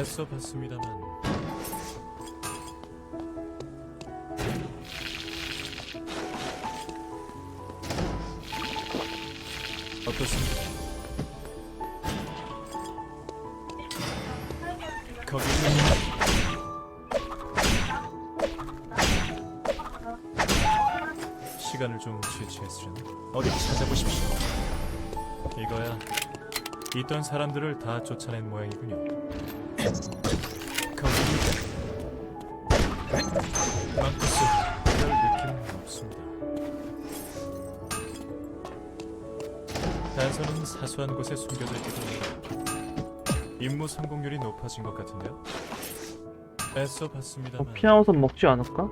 애써 봤습니다만 어떻습니까? 거기 시간을 좀 지체했으려나? 어디 찾아보십시오. 이거야 있던 사람들을 다 쫓아낸 모양이군요. 망코스, 별 느낌은 없습니다. 단서는 사소한 곳에 숨겨져 있기도 합니다. 임무 성공률이 높아진 것 같은데요? 애써 어, 봤습니다만 피나우선 먹지 않을까?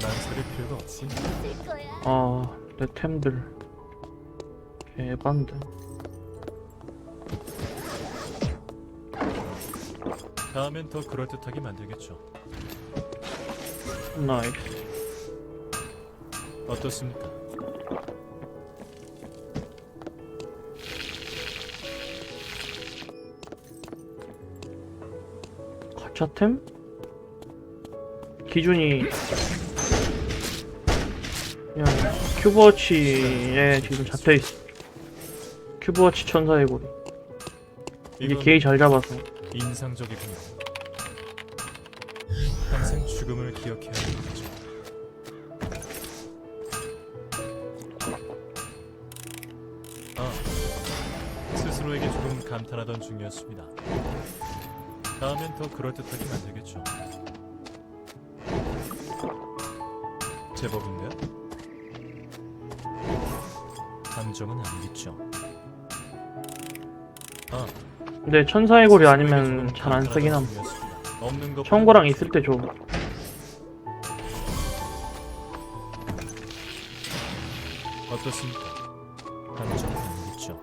망설일 필요가 거야. 아, 내 템들. 개반데. 다음엔 더 그럴듯하게 만들겠죠. 나이스. 어떻습니까? 가차템? 기준이 큐브워치에 지금 잡혀있어 큐브워치 천사의 고리 이게 게이 잘 잡아서 인상적이군요. 평생 죽음을 기억해야 하는 거죠. 아, 스스로에게 조금 감탄하던 중이었습니다. 다음엔 더 그럴듯하게 만들겠죠. 제법인데요? 감정은 아니겠죠. 아, 근데 천사의 고리 아니면 잘 안 쓰긴 함 없는 것 청고랑 있을 때 줘. 어떻습니까? 감정은 아니겠죠.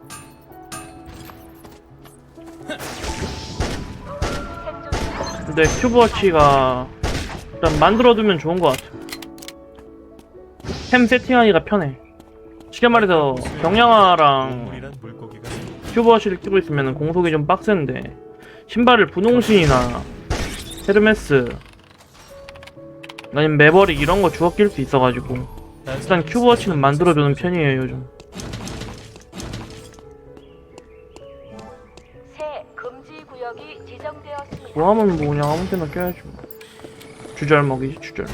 근데 큐브워치가 일단 만들어두면 좋은 것 같아. 템 세팅하기가 편해. 쉽게 말해서 경량화랑 큐브워치를 끼고 있으면 공속이 좀 빡센데 신발을 분홍신이나 헤르메스 아니면 매버릭 이런 거 주워 낄 수 있어가지고 일단 큐브워치는 만들어주는 편이에요 요즘 지정되었습니다. 뭐 하면 뭐 그냥 아무 때나 껴야지 뭐. 주절 먹이지 주절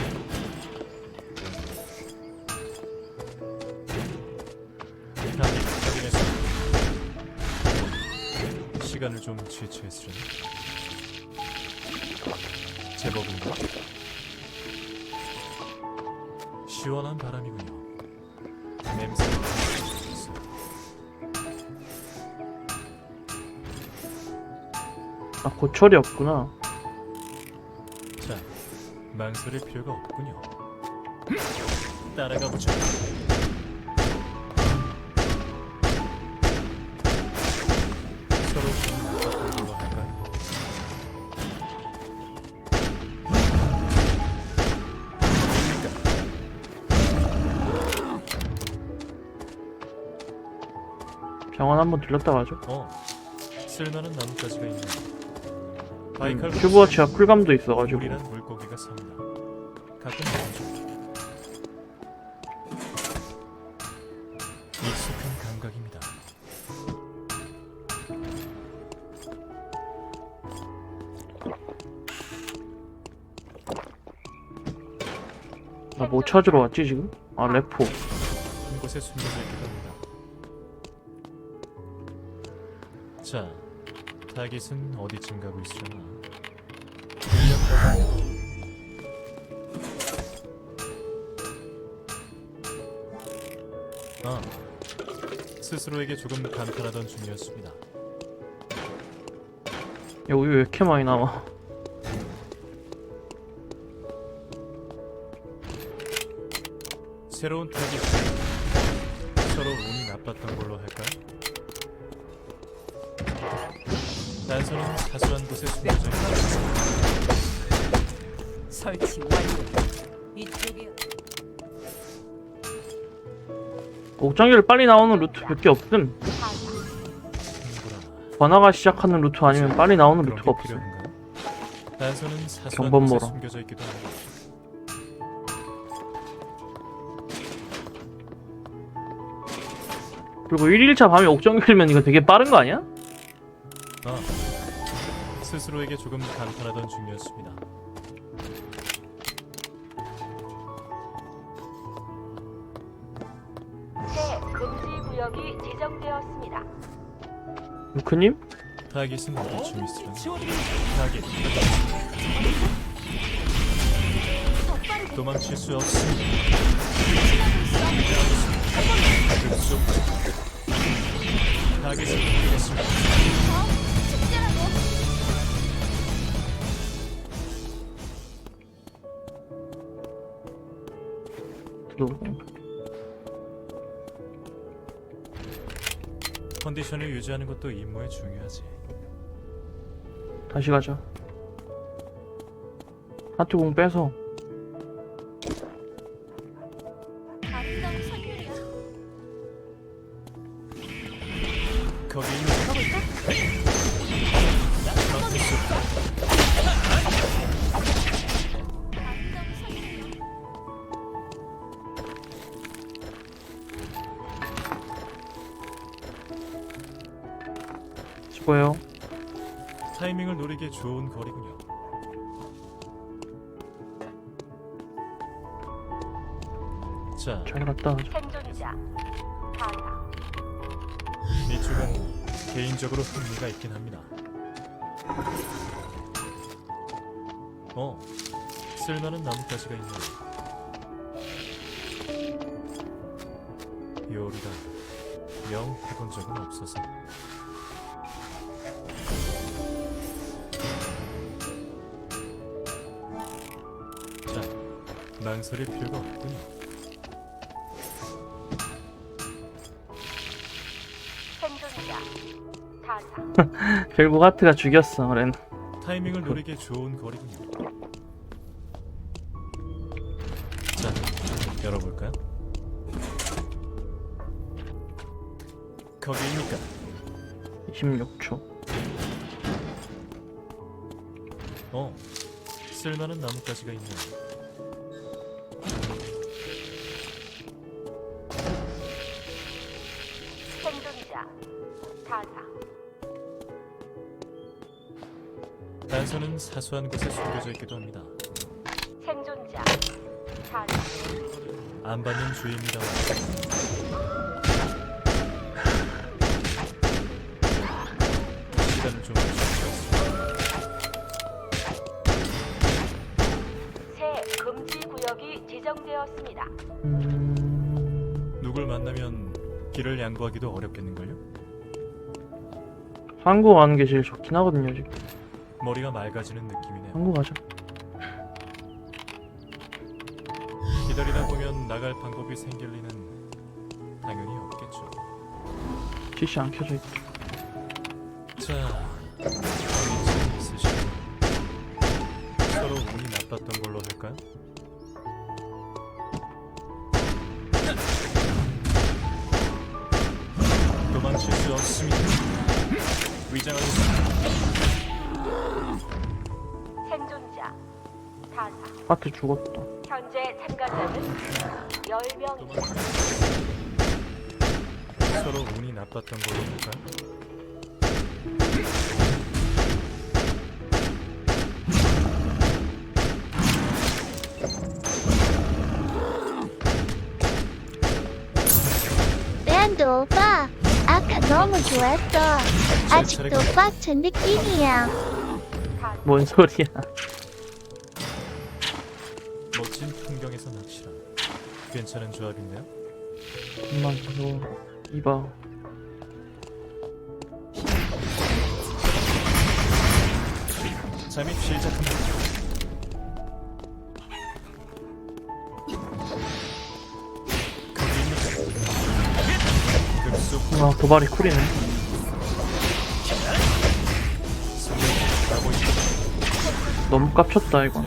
시간을 좀 지체했으려나? 제법인가? 시원한 바람이군요. 냄새가 있어요. 아 고철이 없구나 자, 망설일 필요가 없군요. 따라가 보죠. 병원 한번 들렸다 가죠 어, 쓸만한 나뭇가지가 있네. 바이칼 음, 큐브워치가 쿨감도 있어가지고 물이란 물고기가 삽니다. 가끔 나오죠. 익숙한 감각입니다. 나 뭐 찾으러 왔지 지금? 아 레포 한 곳에 숨겨져 있기도 합니다. 자, 타깃은 어디쯤 가고 있으려나? 아, 스스로에게 조금 감탄하던 중이었습니다. 여기 왜 이렇게 많이 나와 새로운 타깃 서로 운이 나빴던 걸로 할까요? 단서는 사소한 곳에 숨겨져 있다. 설치 완료. 이쪽이야. 옥장기를 빨리 나오는 루트 몇 개 없음. 번화가 시작하는 루트 아니면 빨리 나오는 루트가 게 없음. 단서는 사소한 경범 곳에 모라. 숨겨져 있기도 한다. 그리고 1일차 밤에 옥정길면 이거 되게 빠른 거 아니야? 아, 스스로에게 조금 감탄하던 중이었습니다. 새 금지 구역이 지정되었습니다. 루크님? 타깃은 대충 있으려나? 타깃. 도망칠 수 없습니다. 급속. 타깃을 확인했습니다. 들어오고. 컨디션을 유지하는 것도 임무에 중요하지. 다시 가자. 하트 공 빼서 거기 있는 수고해요. 좋은 거리군요. 자, 잘 갔다. 생존자 사사 이쪽은 개인적으로 흥미가 있긴 합니다. 어, 쓸만한 나뭇가지가 있네. 요리가 영 해본 적은 없어서. 망설일 필요가 없군요. 생존자 결국 하트가 죽였어, 렌. 타이밍을 노리기에 좋은 거리군요. 자, 열어볼까요? 거기입니까? 26초. 어, 쓸만한 나뭇가지가 있네요. 단서는 사소한 곳에 숨겨져 있기도 합니다. 생존자 안 받는 주의입니다. 시간을 좀. 새 금지 구역이 지정되었습니다. 음... 누굴 만나면 길을 양보하기도 어렵겠는걸요? 한국 게 제일 좋긴 하거든요, 지금. 머리가 맑아지는 느낌이네요. 한국 가자. 기다리다 보면 나갈 방법이 생길 리는 당연히 없겠죠. CC 안 켜져 있다. 자, 여기 있으시고 서로 운이 나빴던 걸로 할까요? 사사 하트 죽었다. 현재 참가자는 10명입니다. 서로 운이 나빴던 걸로 할까요? 랜드 오빠, 아까 너무 좋았어. 아직도 빡친 느낌이야. 뭔 소리야. 괜찮은 조합인데요? 엄마 무서워. 이봐. 잠입 시작합니다. 급속 와, 도발이 쿨이네. 너무 깝쳤다 이건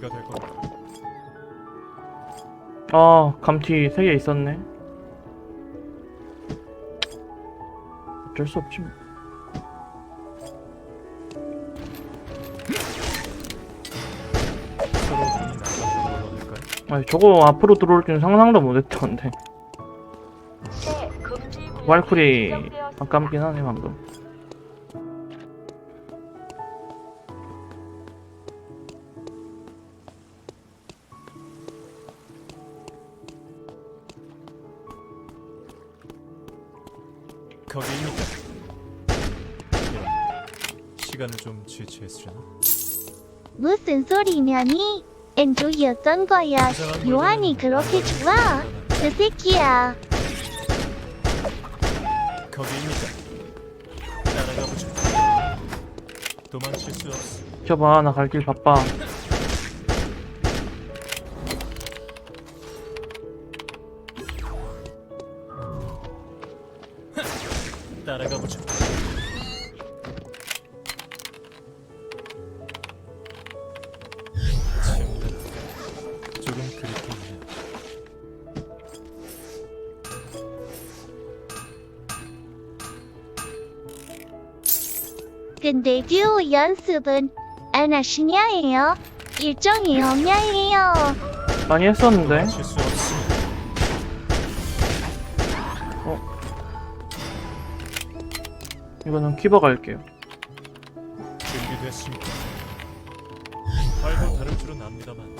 마친 뒤가 될 겁니다. 아 감튀 3개 있었네 어쩔 수 없지 뭐. 서로 걸로? 아니 저거 앞으로 들어올 줄 상상도 못했던데 구역이 왈쿨이. 아깝긴 하네 방금 좀 지체했으려나? 무슨 소리냐니? 엔조이였던 거야. 요한이 그렇게 좋아? 그 새끼야. 거기입니까? 따라가 보죠. 도망칠 수 없어. 저봐 나 갈 길 바빠 연습은 안 하시냐예요? 일정이 없냐예요? 많이 했었는데 도망칠 수 없습니다. 이거는 키버 갈게요 준비됐습니다. 활도 다를 줄은 압니다만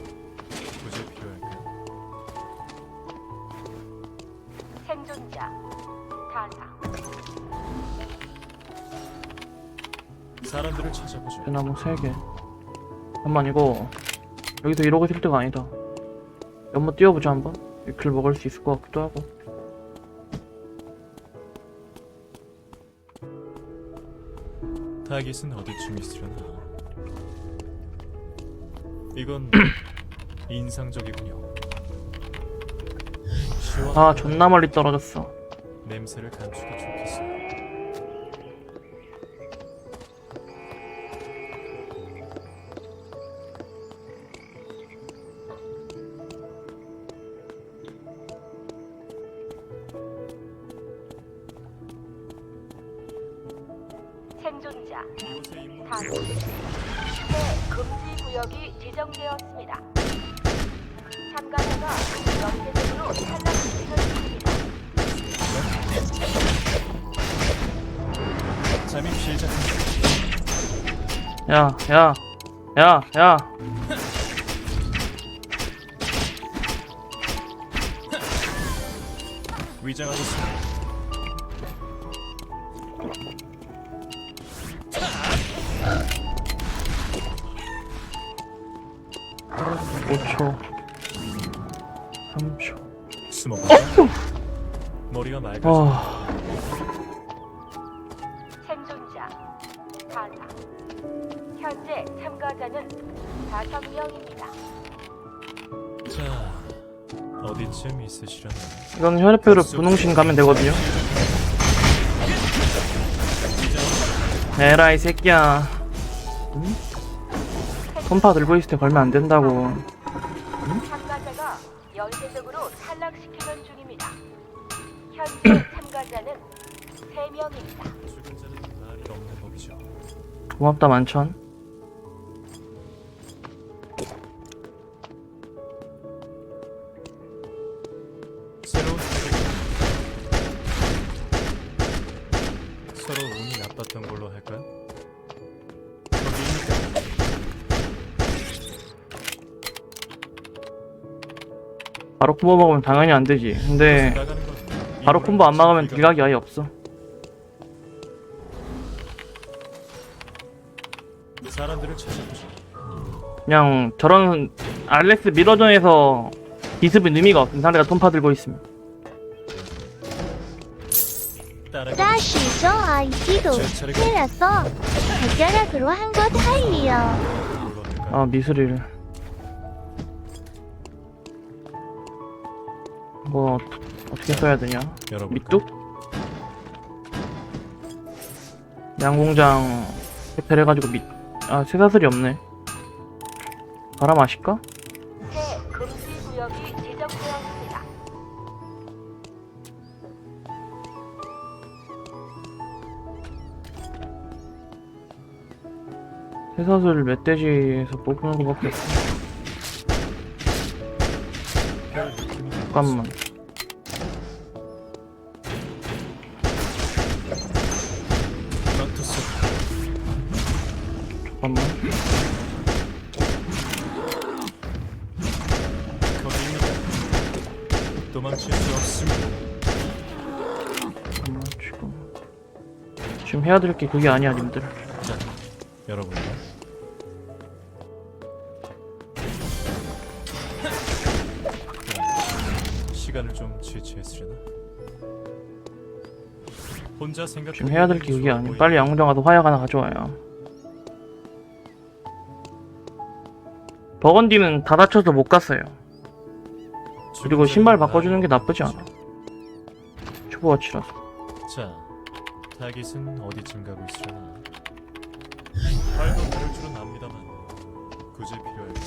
사람들을 찾아보죠. 대나무 3개 잠깐만 이거 여기서 이러고 있을 때가 아니다 연못 띄워보자 한번 이클 먹을 수 있을 것 같기도 하고 타깃은 어디쯤 있으려나? 이건 인상적이군요. 시원 아 존나 멀리 떨어졌어 냄새를 감추기 좋겠어요. 야 야, 야, 야. 위장하겠습니다. 다섯 명입니다. 자, 어디쯤 있으시려나? 이건 혈액표로 분홍신 가면 되거든요 에라 이 새끼야 응? 손파 들고 있을 때 걸면 안 된다고 참가자가 연쇄적으로 탈락시키는 중입니다. 현재 참가자는 세 명입니다. 죽은 자는 말이 없는 법이죠. 고맙다 만천 운이 나빴던 걸로 할까요? 바로 콤보 먹으면 당연히 안 되지. 근데 바로 콤보 안 막으면 딜각이 아예 없어. 사람들을 찾아보죠. 그냥 저런 알렉스 미러전에서 기습은 의미가 없음. 상대가 톰파 들고 따 차례가 틀려서 해결하기로 한것 할까요? 아 미스릴 뭐 어떻게 써야 되냐? 밑뚝? 양공장 해패해가지고 밑.. 아 쇠사슬이 없네 바람 아실까? 쇠사슬 멧돼지에서 뽑는 거밖에 없어. 별 느낌이 잠깐만. 잠깐만. 지금 해야 될 게 그게 아니야 님들. 자, 열어볼 지체했으려나? 혼자 생각. 지금 해야 될게 그게 아니야 빨리 양공장 가서 화약 하나 가져와요 버건디는 다 다쳐서 못 갔어요 그리고 신발 바꿔주는 게 나쁘지 않아 초보와치라서 자, 타깃은 어디쯤 가고 있으려나? 발도 다를 줄은 압니다만 굳이 필요할까?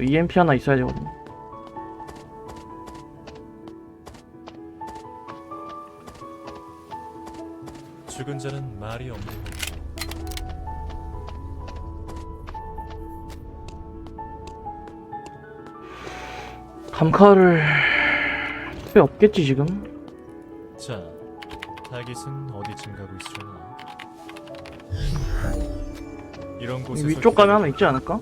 EMP 하나 있어야 되거든 죽은 자는 말이 없는 것. 감카를 왜 없겠지 지금 자, 타깃은 어디쯤 가고 있으려나? 이런 곳에서 위쪽 가면 하나 있지 않을까?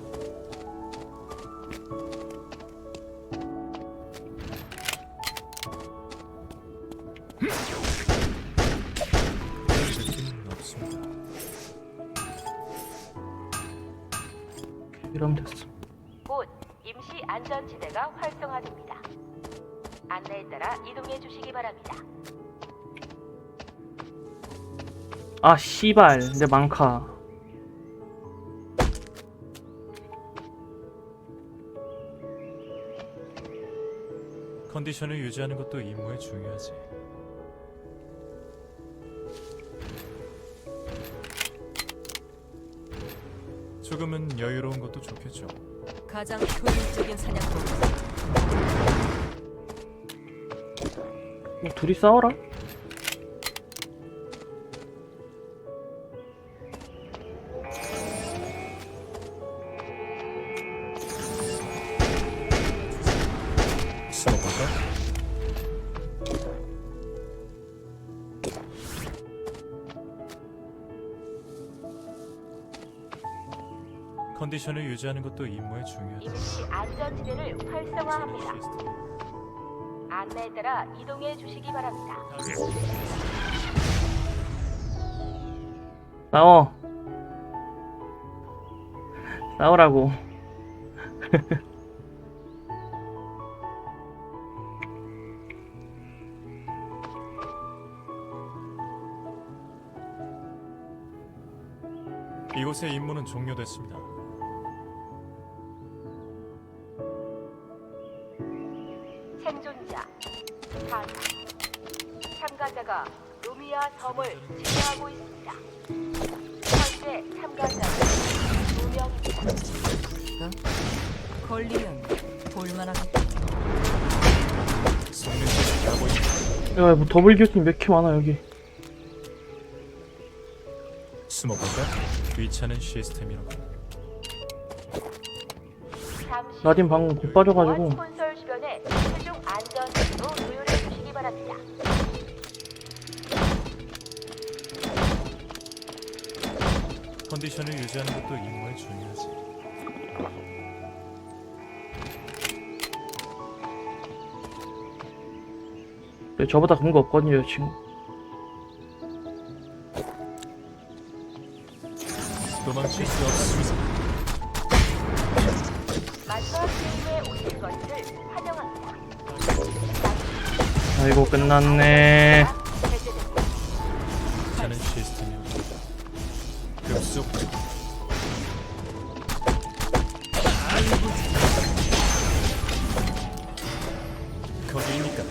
이러면 됐어 곧 임시 안전지대가 활성화됩니다. 안내에 따라 이동해 주시기 바랍니다. 아 씨발 내 망카 컨디션을 유지하는 것도 임무에 중요하지. 조금은 여유로운 것도 좋겠죠. 가장 효율적인 사냥법. 뭐 둘이 싸워라 컨디션을 유지하는 것도 임무에 중요하지. 임시 안전지대를 활성화합니다. 안내에 따라 이동해 주시기 바랍니다. 싸워 싸우라고 이곳의 임무는 종료됐습니다. 참가자가 루미아 섬을 지배하고 있습니다. 현재 참가자는 두 명입니다. 걸리면 볼만하겠다. 있다. 야뭐 더블 기어팅 몇개 많아 여기 숨어볼까? 귀찮은 시스템이라고. 나딘 방금 곧 빠져가지고 콘솔 주변에 최종 안전으로 조율해 주시기 바랍니다. 컨디션을 유지하는 것도 임무에 중요하지. 그래, 저보다 그런 거 없거든요 지금 도망칠 수 없습니다. 마지막 게임에 오신 것을 환영합니다. 아이고 끝났네 쑥. 거기입니까?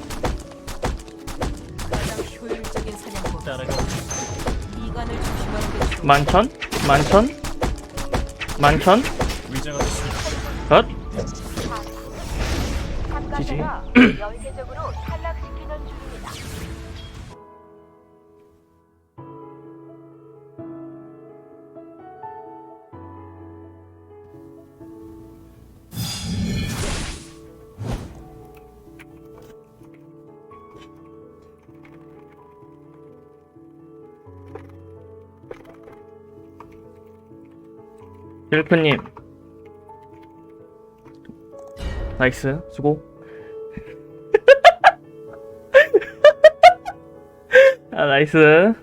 만천? 만천? 만천? 헬프님. 나이스. 수고. 아 나이스.